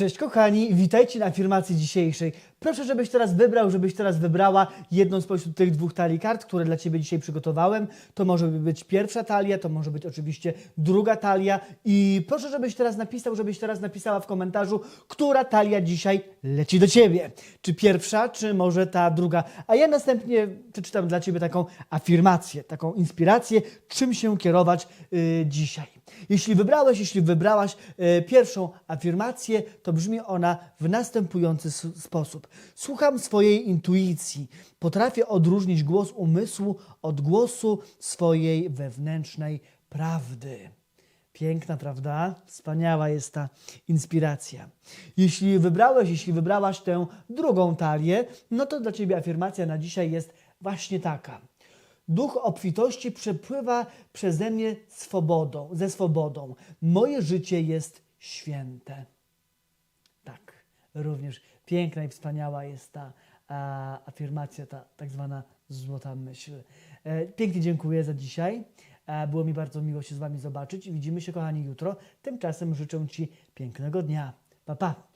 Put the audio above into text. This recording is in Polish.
Cześć kochani, witajcie na afirmacji dzisiejszej. Proszę, żebyś teraz wybrał, żebyś teraz wybrała jedną spośród tych dwóch talii kart, które dla Ciebie dzisiaj przygotowałem. To może być pierwsza talia, to może być oczywiście druga talia i proszę, żebyś teraz napisał, żebyś teraz napisała w komentarzu, która talia dzisiaj leci do Ciebie. Czy pierwsza, czy może ta druga. A ja następnie przeczytam dla Ciebie taką afirmację, taką inspirację, czym się kierować y, dzisiaj. Jeśli wybrałeś, jeśli wybrałaś e, pierwszą afirmację, to brzmi ona w następujący sposób. Słucham swojej intuicji. Potrafię odróżnić głos umysłu od głosu swojej wewnętrznej prawdy. Piękna, prawda? Wspaniała jest ta inspiracja. Jeśli wybrałeś, jeśli wybrałaś tę drugą talię, no to dla Ciebie afirmacja na dzisiaj jest właśnie taka. Duch obfitości przepływa przeze mnie swobodą, ze swobodą. Moje życie jest święte. Również piękna i wspaniała jest ta a, afirmacja, ta tak zwana złota myśl. E, pięknie dziękuję za dzisiaj. E, było mi bardzo miło się z Wami zobaczyć. Widzimy się, kochani, jutro. Tymczasem życzę Ci pięknego dnia. Pa, pa.